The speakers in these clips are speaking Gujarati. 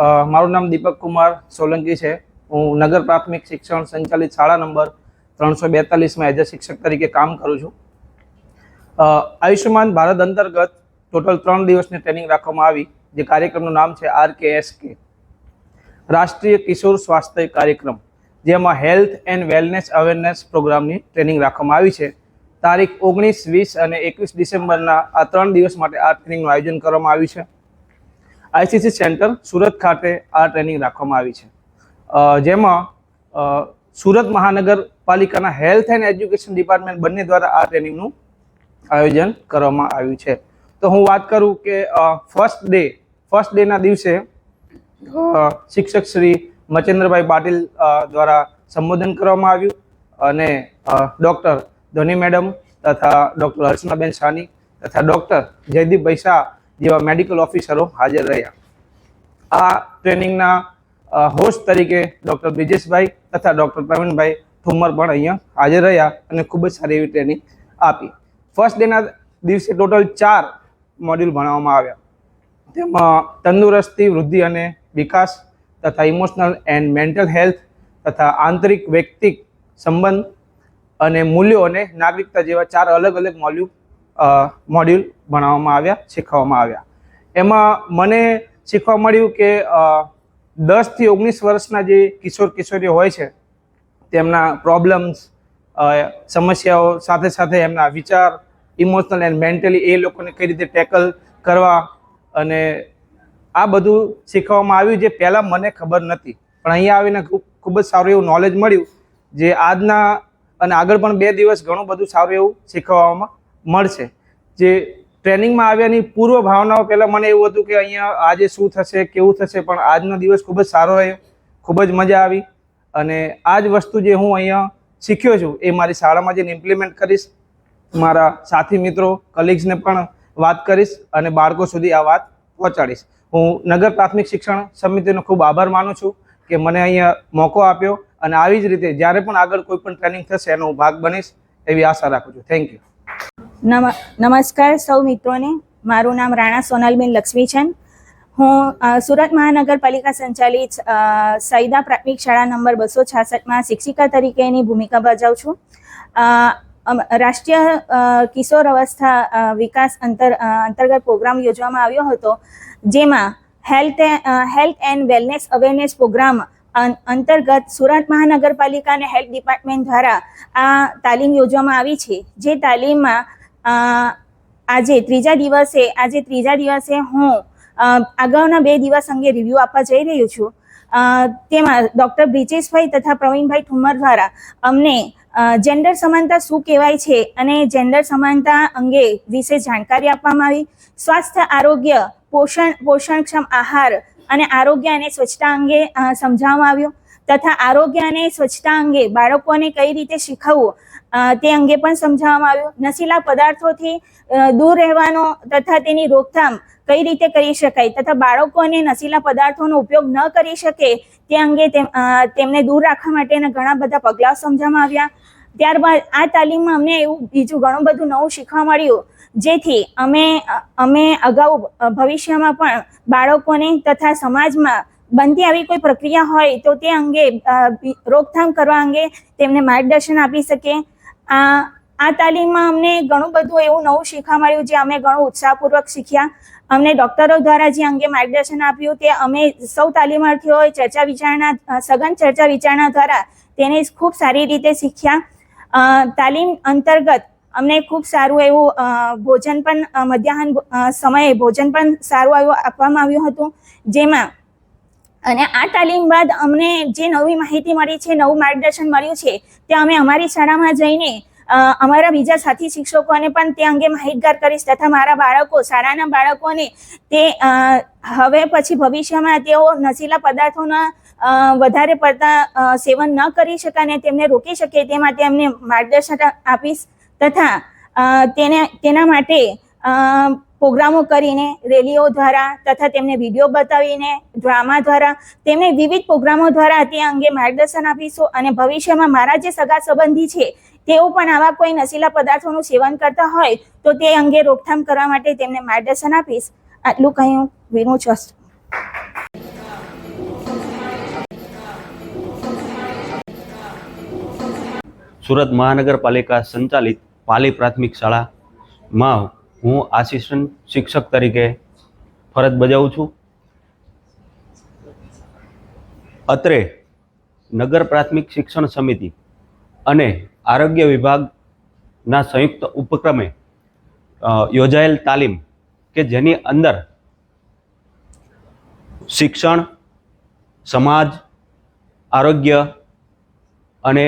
મારું નામ દીપક કુમાર સોલંકી છે. હું નગર પ્રાથમિક શિક્ષણ સંચાલિત શાળા નંબર ત્રણસો બેતાલીસમાં એઝ અ શિક્ષક તરીકે કામ કરું છું. આયુષ્યમાન ભારત અંતર્ગત ટોટલ ત્રણ દિવસની ટ્રેનિંગ રાખવામાં આવી, જે કાર્યક્રમનું નામ છે આર કે એસ કે રાષ્ટ્રીય કિશોર સ્વાસ્થ્ય કાર્યક્રમ, જેમાં હેલ્થ એન્ડ વેલનેસ અવેરનેસ પ્રોગ્રામની ટ્રેનિંગ રાખવામાં આવી છે. તારીખ ઓગણીસ, વીસ અને એકવીસ ડિસેમ્બરના આ ત્રણ દિવસ માટે આ ટ્રેનિંગનું આયોજન કરવામાં આવ્યું છે. આઈસીસી સેન્ટર સુરત ખાતે આ ટ્રેનિંગ રાખવામાં આવી છે. જેમાં સુરત મહાનગરપાલિકાના હેલ્થ એન્ડ એજ્યુકેશન ડિપાર્ટમેન્ટ બંને દ્વારા આ ટ્રેનિંગનું આયોજન કરવામાં આવ્યું છે. તો હું વાત કરું કે ફર્સ્ટ ડે, ફર્સ્ટ ડેના દિવસે શિક્ષક શ્રી મચેન્દ્રભાઈ પાટીલ દ્વારા સંબોધન કરવામાં આવ્યું અને ડૉક્ટર ધોની મેડમ તથા ડૉક્ટર હર્ષનાબેન સાની તથા ડૉક્ટર જયદીપભાઈ શાહ જેવા મેડિકલ ઓફિસરો હાજર રહ્યા. આ ટ્રેનિંગના હોસ્ટ તરીકે ડૉક્ટર બ્રિજેશભાઈ તથા ડૉક્ટર પ્રવીણભાઈ ઠુમર પણ અહીંયા હાજર રહ્યા અને ખૂબ જ સારી એવી ટ્રેનિંગ આપી. ફર્સ્ટ ડેના દિવસે ટોટલ ચાર મોડ્યુલ ભણાવવામાં આવ્યા. તેમાં તંદુરસ્તી, વૃદ્ધિ અને વિકાસ તથા ઇમોશનલ એન્ડ મેન્ટલ હેલ્થ તથા આંતરિક, વ્યક્તિક સંબંધ અને મૂલ્યો અને નાગરિકતા જેવા ચાર અલગ અલગ મોડ્યુલ મોડ્યુલ ભણાવવામાં આવ્યા, શીખવવામાં આવ્યા. એમાં મને શીખવા મળ્યું કે દસથી ઓગણીસ વર્ષના જે કિશોર કિશોરીઓ હોય છે, તેમના પ્રોબ્લેમ્સ સમસ્યાઓ સાથે સાથે એમના વિચાર ઇમોશનલ એન્ડ મેન્ટલી એ લોકોને કઈ રીતે ટેકલ કરવા અને આ બધું શીખવવામાં આવ્યું જે પહેલાં મને ખબર નથી. પણ અહીંયા આવીને ખૂબ જ સારું એવું નોલેજ મળ્યું, જે આજના અને આગળ પણ બે દિવસ ઘણું બધું સારું એવું શીખવવામાં મળશે. જે ટ્રેનિંગમાં આવ્યાની પૂર્વ ભાવનાઓ પહેલાં મને એવું હતું કે અહીંયા આજે શું થશે, કેવું થશે, પણ આજનો દિવસ ખૂબ જ સારો રહ્યો, ખૂબ જ મજા આવી. અને આ જ વસ્તુ જે હું અહીંયા શીખ્યો છું, એ મારી શાળામાં જઈને ઇમ્પ્લિમેન્ટ કરીશ. મારા સાથી મિત્રો કલીગ્સને પણ વાત કરીશ અને બાળકો સુધી આ વાત પહોંચાડીશ. હું નગર પ્રાથમિક શિક્ષણ સમિતિનો ખૂબ આભાર માનું છું કે મને અહીંયા મોકો આપ્યો અને આવી જ રીતે જ્યારે પણ આગળ કોઈ પણ ટ્રેનિંગ થશે, એનો હું ભાગ બનીશ, એવી આશા રાખું છું. થેન્ક યુ નમસ્કાર સૌ મિત્રોને. મારું નામ રાણા સોનલબેન લક્ષ્મીચંદ હું સુરત મહાનગરપાલિકા સંચાલિત સૈદા પ્રાથમિક શાળા નંબર બસો છાસઠમાં શિક્ષિકા તરીકેની ભૂમિકા ભજવું છું. રાષ્ટ્રીય કિશોર અવસ્થા વિકાસ અંતર અંતર્ગત પ્રોગ્રામ યોજવામાં આવ્યો હતો, જેમાં health health and wellness awareness programme અંતર્ગત સુરત મહાનગરપાલિકા અને હેલ્થ ડિપાર્ટમેન્ટ દ્વારા આ તાલીમ યોજવામાં આવી છે. જે તાલીમમાં આજે ત્રીજા દિવસે, આજે ત્રીજા દિવસે હું અગાઉના બે દિવસ અંગે રિવ્યૂ આપવા જઈ રહ્યો છું. તેમાં ડૉક્ટર બ્રિજેશભાઈ તથા પ્રવીણભાઈ ઠુમર દ્વારા અમને જેન્ડર સમાનતા શું કહેવાય છે અને જેન્ડર સમાનતા અંગે વિશે જાણકારી આપવામાં આવી. સ્વાસ્થ્ય, આરોગ્ય, પોષણ, પોષણક્ષમ આહાર અને આરોગ્ય અને સ્વચ્છતા અંગે સમજાવવામાં આવ્યું. તથા આરોગ્ય અને સ્વચ્છતા અંગે બાળકોને કઈ રીતે શીખવવું તે અંગે પણ સમજાવવામાં આવ્યું. નશીલા પદાર્થોથી દૂર રહેવાનો તથા તેની રોકથામ કઈ રીતે કરી શકાય તથા બાળકોને નશીલા પદાર્થોનો ઉપયોગ ન કરી શકે તે અંગે તેમ તેમને દૂર રાખવા માટેના ઘણા બધા પગલાં સમજાવવામાં આવ્યા. ત્યારબાદ આ તાલીમમાં અમને એવું બીજું ઘણું બધું નવું શીખવા મળ્યું, જેથી અમે અમે અગાઉ ભવિષ્યમાં પણ બાળકોને તથા સમાજમાં બનતી આવી કોઈ પ્રક્રિયા હોય તો તે અંગે રોકથામ કરવા અંગે તેમને માર્ગદર્શન આપી શકે. આ આ તાલીમમાં અમને ઘણું બધું એવું નવું શીખવા મળ્યું જે અમે ઘણું ઉત્સાહપૂર્વક શીખ્યા. અમને ડોક્ટરો દ્વારા જે અંગે માર્ગદર્શન આપ્યું તે અમે સૌ તાલીમાર્થીઓએ ચર્ચા વિચારણા સઘન ચર્ચા વિચારણા દ્વારા તેને ખૂબ સારી રીતે શીખ્યા. તાલીમ અંતર્ગત અમને ખૂબ સારું એવું ભોજન પણ મધ્યાહન સમયે ભોજન પણ સારું એવું આપવામાં આવ્યું હતું. જેમાં અને આ તાલીમ બાદ અમને જે નવી માહિતી મળી છે, નવું માર્ગદર્શન મળ્યું છે તે અમે અમારી શાળામાં જઈને અમારા બીજા સાથી શિક્ષકોને પણ તે અંગે માહિતગાર કરીશ તથા મારા બાળકો, શાળાના બાળકોને તે હવે પછી ભવિષ્યમાં તેઓ નશીલા પદાર્થોના વધારે પડતા સેવન ન કરી શકે અને તેમને રોકી શકે તે માટે અમને માર્ગદર્શન આપીશ તથા તેને, તેના માટે પ્રોગ્રામો કરીને, રેલીઓ દ્વારા તથા તેમને વીડિયો બતાવીને, ડ્રામા દ્વારા, તેમને વિવિધ પ્રોગ્રામો દ્વારા તે અંગે માર્ગદર્શન આપીશું અને ભવિષ્યમાં મારા જે સગા સંબંધી છે, તેઓ પણ આવા કોઈ નશીલા પદાર્થોનું સેવન કરતા હોય, તો તે અંગે રોકથામ કરવા માટે તેમને માર્ગદર્શન આપીશ. આટલું કહ્યું. વિનુ છસ સુરત મહાનગરપાલિકા સંચાલિત પાલી પ્રાથમિક શાળામાં હું આસિસ્ટન્ટ શિક્ષક તરીકે ફરજ બજાવું છું. અત્રે નગર પ્રાથમિક શિક્ષણ સમિતિ અને આરોગ્ય વિભાગના સંયુક્ત ઉપક્રમે યોજાયેલ તાલીમ કે જેની અંદર શિક્ષણ, સમાજ, આરોગ્ય અને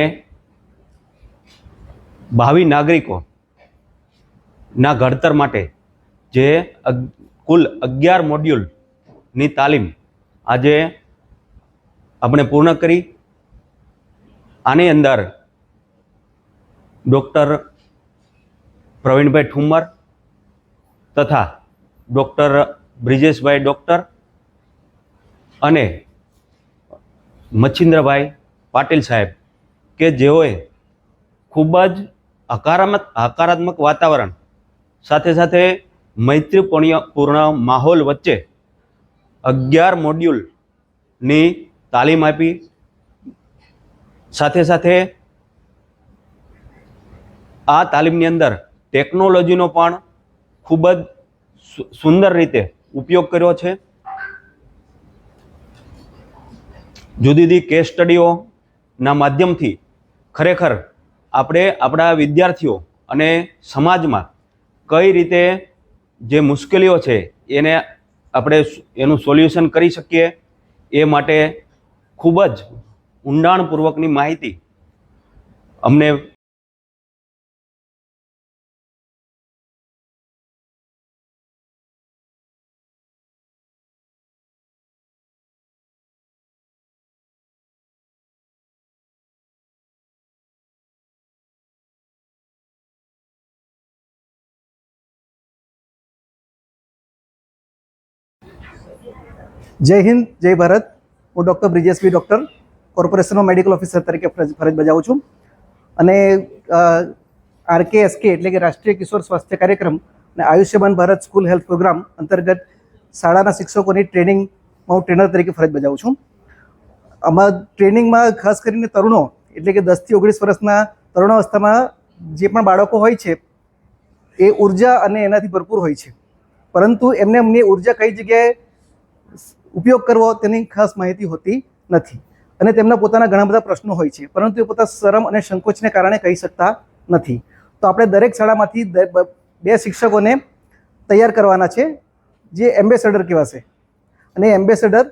ભાવિ નાગરિકો ના ઘડતર માટે જે કુલ અગિયાર મોડ્યુલની તાલીમ આજે આપણે પૂર્ણ કરી. આની અંદર ડૉક્ટર પ્રવીણભાઈ ઠુમ્મર તથા ડૉક્ટર બ્રિજેશભાઈ ડૉક્ટર અને મચ્છિન્દ્રભાઈ પાટીલ સાહેબ કે જેઓએ ખૂબ જ હકારાત્મક હકારાત્મક વાતાવરણ સાથે સાથે મૈત્રીપૂર્ણ પૂર્ણ માહોલ વચ્ચે અગિયાર મોડ્યુલની તાલીમ આપી. સાથે સાથે આ તાલીમની અંદર ટેકનોલોજીનો પણ ખૂબ જ સુંદર રીતે ઉપયોગ કર્યો છે. જુદી જુદી કેસ સ્ટડીઓના માધ્યમથી ખરેખર આપણે આપણા વિદ્યાર્થીઓ અને સમાજમાં કઈ રીતે જે મુશ્કેલીઓ છે એને આપણે એનું સોલ્યુશન કરી શકીએ એ માટે ખૂબ જ ઊંડાણપૂર્વકની માહિતી અમને જય હિન્દ, જય ભારત. હું ડૉક્ટર બ્રિજેશવી ડૉક્ટર. કોર્પોરેશનનો મેડિકલ ઓફિસર તરીકે ફરજ બજાવું છું. અને આરકે એસકે એટલે કે રાષ્ટ્રીય કિશોર સ્વાસ્થ્ય કાર્યક્રમ અને Ayushman Bharat school health programme અંતર્ગત શાળાના શિક્ષકોની ટ્રેનિંગમાં હું ટ્રેનર તરીકે ફરજ બજાવું છું. આમાં ટ્રેનિંગમાં ખાસ કરીને તરુણો એટલે કે દસથી ઓગણીસ વર્ષના તરુણાવસ્થામાં જે પણ બાળકો હોય છે, એ ઊર્જા અને એનાથી ભરપૂર હોય છે. પરંતુ એમને એમની ઊર્જા કઈ જગ્યાએ ઉપયોગ કરવો તેની ખાસ માહિતી હોતી નથી. અને તેમના પોતાના ઘણા બધા પ્રશ્નો હોય છે, પરંતુ એ પોતા શરમ અને સંકોચને કારણે કહી શકતા નથી. તો આપણે દરેક શાળામાંથી બે શિક્ષકોને તૈયાર કરવાના છે, જે એમ્બેસેડર કહેવાશે અને એમ્બેસેડર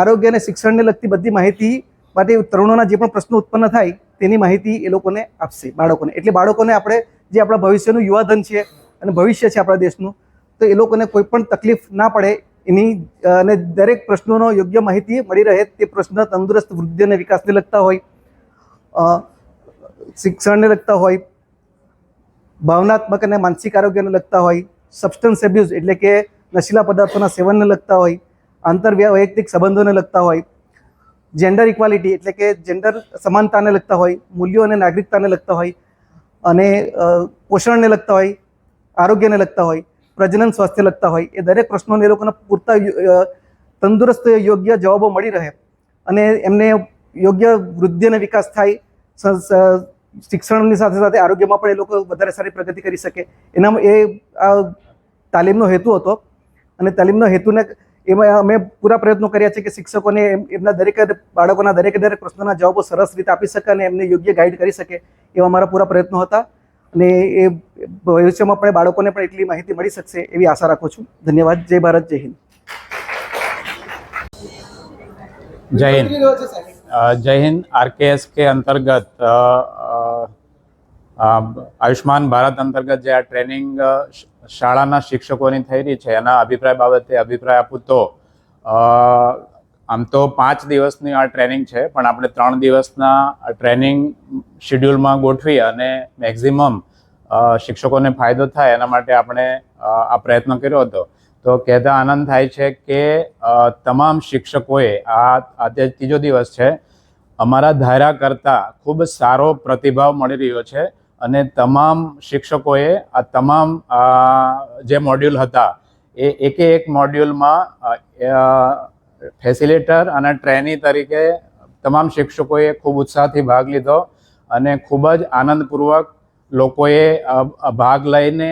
આરોગ્ય અને શિક્ષણને લગતી બધી માહિતી માટે તરુણોના જે પણ પ્રશ્નો ઉત્પન્ન થાય, તેની માહિતી એ લોકોને આપશે, બાળકોને. એટલે બાળકોને આપણે જે આપણા ભવિષ્યનું યુવાધન છે અને ભવિષ્ય છે આપણા દેશનું, તો એ લોકોને કોઈ પણ તકલીફ ના પડે એની અને દરેક પ્રશ્નોનો યોગ્ય માહિતી મળી રહે તે પ્રશ્ન તંદુરસ્ત વૃદ્ધિ અને વિકાસને લગતા હોય શિક્ષણને લગતા હોય, ભાવનાત્મક અને માનસિક આરોગ્યને લગતા હોય સબસ્ટન્સ એબ્યુઝ એટલે કે નશીલા પદાર્થોના સેવનને લગતા હોય આંતર વૈયક્તિક સંબંધોને લગતા હોય જેન્ડર ઇક્વાલિટી એટલે કે જેન્ડર સમાનતાને લગતા હોય, મૂલ્યો અને નાગરિકતાને લગતા હોય, અને પોષણને લગતા હોય, આરોગ્યને લગતા હોય પ્રજનન સ્વાસ્થ્ય લગતા હોય, એ દરેક પ્રશ્નોને એ લોકોને પૂરતા તંદુરસ્ત યોગ્ય જવાબો મળી રહે. અને એમને યોગ્ય વૃદ્ધિ અને વિકાસ થાય શિક્ષણની સાથે સાથે આરોગ્યમાં પણ એ લોકો વધારે સારી પ્રગતિ કરી શકે. એનામાં, એ આ તાલીમનો હેતુ હતો. અને તાલીમનો હેતુને એમાં અમે પૂરા પ્રયત્નો કર્યા છે કે શિક્ષકોને એમના દરેક બાળકોના દરેક દરેક પ્રશ્નોના જવાબો સરસ રીતે આપી શકે અને એમને યોગ્ય ગાઈડ કરી શકે, એવા અમારા પૂરા પ્રયત્નો હતા. અને એ ભવિષ્યમાં પણ બાળકોને પણ એટલી માહિતી મળી શકશે એવી આશા રાખું છું. ધન્યવાદ. જય ભારત, જય હિન્દ. જય હિન્દ. જય હિન્દ. આરકેએસ કે અંતર્ગત આયુષ્માન ભારત અંતર્ગત જે આ ટ્રેનિંગ શાળાના શિક્ષકોની થઈ રહી છે, એના અભિપ્રાય બાબતે અભિપ્રાય આપું તો આમ તો પાંચ દિવસની આ ટ્રેનિંગ છે, પણ આપણે ત્રણ દિવસના ટ્રેનિંગ શેડ્યુલમાં ગોઠવી અને મેક્ઝિમમ શિક્ષકોને ફાયદો થાય એના માટે આપણે આ પ્રયત્ન કર્યો હતો. તો કહેતા આનંદ થાય છે કે તમામ શિક્ષકોએ આ આજે ત્રીજો દિવસ છે, અમારા ધારા કરતાં ખૂબ સારો પ્રતિભાવ મળી રહ્યો છે અને તમામ શિક્ષકોએ આ તમામ જે મોડ્યુલ હતા, એ એકે એક મોડ્યુલમાં ફેસિલેટર અને ટ્રેની તરીકે તમામ શિક્ષકોએ ખૂબ ઉત્સાહથી ભાગ લીધો અને ખૂબ જ આનંદપૂર્વક લોકોએ ભાગ લઈને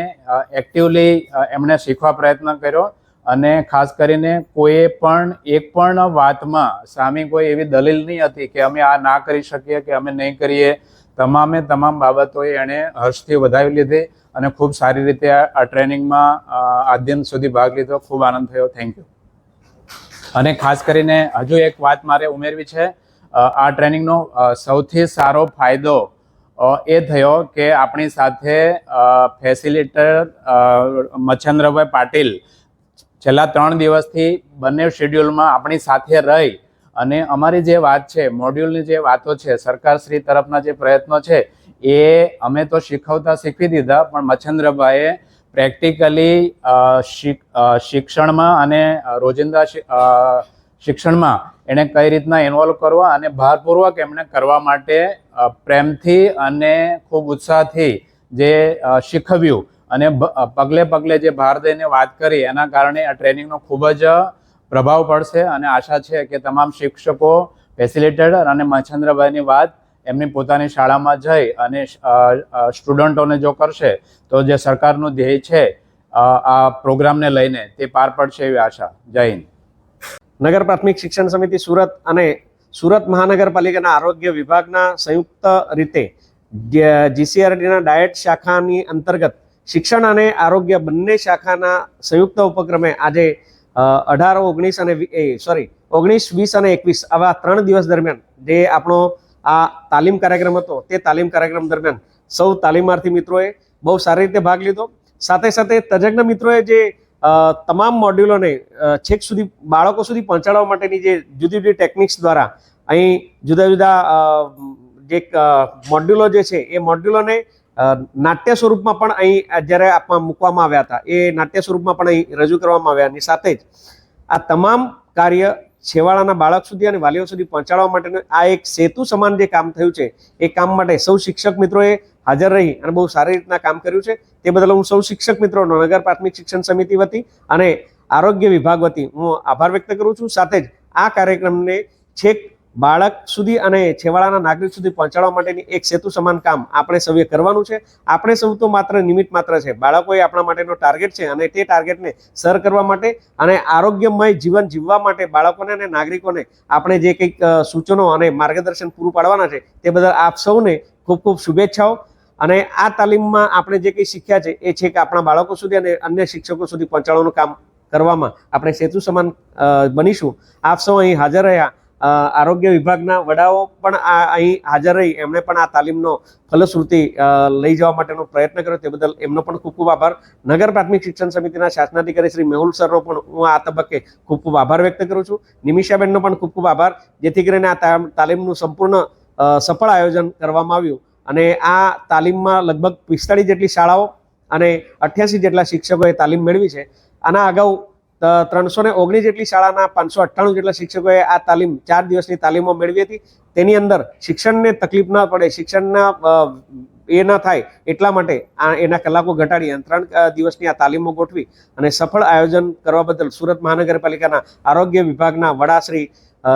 એક્ટિવલી એમણે શીખવા પ્રયત્ન કર્યો અને ખાસ કરીને કોઈએ પણ એક પણ વાતમાં સામે કોઈ એવી દલીલ નહીં હતી કે અમે આ ના કરી શકીએ કે અમે નહીં કરીએ, તમામે તમામ બાબતોએ એણે હર્ષથી વધાવી લીધી અને ખૂબ સારી રીતે આ ટ્રેનિંગમાં આદ્યંત સુધી ભાગ લીધો. ખૂબ આનંદ થયો. Thank you. અને ખાસ કરીને હજુ એક વાત મારે ઉમેરવી છે આ ટ્રેનિંગનો સૌથી સારો ફાયદો એ થયો કે આપણી સાથે ફેસિલિટર મચ્છન્દ્રભાઈ પાટીલ છેલ્લા ત્રણ દિવસથી બંને શેડ્યુલમાં આપણી સાથે રહી. અને અમારી જે વાત છે મોડ્યુલની જે વાતો છે, સરકારશ્રી તરફના જે પ્રયત્નો છે, એ અમે તો શીખવતા શીખવી દીધા, પણ મચ્છન્દ્રભાઈએ પ્રેક્ટિકલી શિક્ષણમાં અને રોજિંદા શિક્ષણમાં એણે કઈ રીતના ઇન્વોલ્વ કરવા અને ભારપૂર્વક એમણે કરવા માટે પ્રેમથી અને ખૂબ ઉત્સાહથી જે શીખવ્યું અને પગલે પગલે જે ભાર દઈને વાત કરી, એના કારણે આ ટ્રેનિંગનો ખૂબ જ પ્રભાવ પડશે અને આશા છે કે તમામ શિક્ષકો ફેસિલિટેટર અને મચ્છન્દ્રભાઈની વાત એમની પોતાની શાળામાં જઈ અને સ્ટુડન્ટોને જો કરશે, તો જે સરકારનું ધ્યેય છે આ પ્રોગ્રામને લઈને તે પાર પડશે એવી આશા. જય હિન્દ. નગર પ્રાથમિક શિક્ષણ સમિતિ સુરત અને સુરત મહાનગરપાલિકાના આરોગ્ય વિભાગના સંયુક્ત રીતે જીસીઆરડીના ડાયટ શાખાની અંતર્ગત શિક્ષણ અને આરોગ્ય બંને શાખાના સંયુક્ત ઉપક્રમે આજે અઢાર, ઓગણીસ અને સોરી ઓગણીસ, વીસ અને એકવીસ આવા ત્રણ દિવસ દરમિયાન જે આપણો આ તાલીમ કાર્યક્રમ હતો, તે તાલીમ કાર્યક્રમ દરમિયાન સૌ તાલીમાર્થી મિત્રોએ બહુ સારી રીતે ભાગ લીધો. સાથે સાથે તજજ્ઞ મિત્રોએ જે તમામ મોડ્યુલોને છેક સુધી બાળકો સુધી પહોંચાડવા માટેની જે જુદી જુદી ટેકનિક્સ દ્વારા અહીં જુદા જુદા જે મોડ્યુલો જે છે, એ મોડ્યુલોને નાટ્ય સ્વરૂપમાં પણ અહીં જ્યારે આપમાં મૂકવામાં આવ્યા હતા, એ નાટ્ય સ્વરૂપમાં પણ અહીં રજૂ કરવામાં આવ્યા. અને સાથે જ આ તમામ કાર્ય છેવાડાના બાળક સુધી અને વાલીઓ સુધી પહોંચાડવા માટેનું આ એક સેતુ સમાન જે કામ થયું છે, એ કામ માટે સૌ શિક્ષક મિત્રોએ હાજર રહી અને બહુ સારી રીતના કામ કર્યું છે. તે બદલ હું સૌ શિક્ષક મિત્રોનો નગર પ્રાથમિક શિક્ષણ સમિતિ વતી અને આરોગ્ય વિભાગ વતી હું આભાર વ્યક્ત કરું છું. સાથે જ આ કાર્યક્રમને છેક બાળક સુધી અને છેવાડાના નાગરિક સુધી પહોંચાડવા માટેની એક સેતુ સમાન કામ આપણે સૌએ કરવાનું છે. આપણે સૌ તો માત્ર નિમિત્ત માત્ર છે. બાળકોએ આપણા માટેનો ટાર્ગેટ છે અને તે ટાર્ગેટને સર કરવા માટે અને આરોગ્યમય જીવન જીવવા માટે બાળકોને અને નાગરિકોને આપણે જે કંઈક સૂચનો અને માર્ગદર્શન પૂરું પાડવાના છે તે બદલ આપ સૌને ખૂબ ખૂબ શુભેચ્છાઓ. અને આ તાલીમમાં આપણે જે કંઈ શીખ્યા છે એ છે કે આપણા બાળકો સુધી અને અન્ય શિક્ષકો સુધી પહોંચાડવાનું કામ કરવામાં આપણે સેતુ સમાન બનીશું. આપ સૌ અહીં હાજર રહ્યા. આરોગ્ય વિભાગના વડાઓ પણ આ અહીં હાજર રહી. એમણે પણ આ તાલીમનો ફલશ્રુતિ લઈ જવા માટેનો પ્રયત્ન કર્યો. તે બદલ એમનો પણ ખૂબ ખૂબ આભાર. નગર પ્રાથમિક શિક્ષણ સમિતિના શાસનાધિકારી શ્રી મેહુલ સરનો પણ હું આ તબક્કે ખૂબ ખૂબ આભાર વ્યક્ત કરું છું. નિમિષાબેનનો પણ ખૂબ ખૂબ આભાર. જેથી કરીને આ તાલીમનું સંપૂર્ણ સફળ આયોજન કરવામાં આવ્યું. અને આ તાલીમમાં લગભગ પિસ્તાળીસ જેટલી શાળાઓ અને અઠ્યાસી જેટલા શિક્ષકોએ તાલીમ મેળવી છે. આના અગાઉ ત્રણસો ને ઓગણીસ જેટલી શાળાના પાંચસો અઠ્ઠાણું જેટલા શિક્ષકોએ આ તાલીમ, ચાર દિવસની તાલીમો મેળવી હતી. તેની અંદર શિક્ષણને તકલીફ ન પડે, શિક્ષણના એ ના થાય એટલા માટે આ એના કલાકો ઘટાડી અને ત્રણ દિવસની આ તાલીમો ગોઠવી અને સફળ આયોજન કરવા બદલ સુરત મહાનગરપાલિકાના આરોગ્ય વિભાગના વડા શ્રી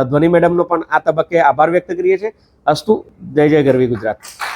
ધ્વની મેડમનો પણ આ તબક્કે આભાર વ્યક્ત કરીએ છીએ. અસ્તુ, જય જય ગરવી ગુજરાત.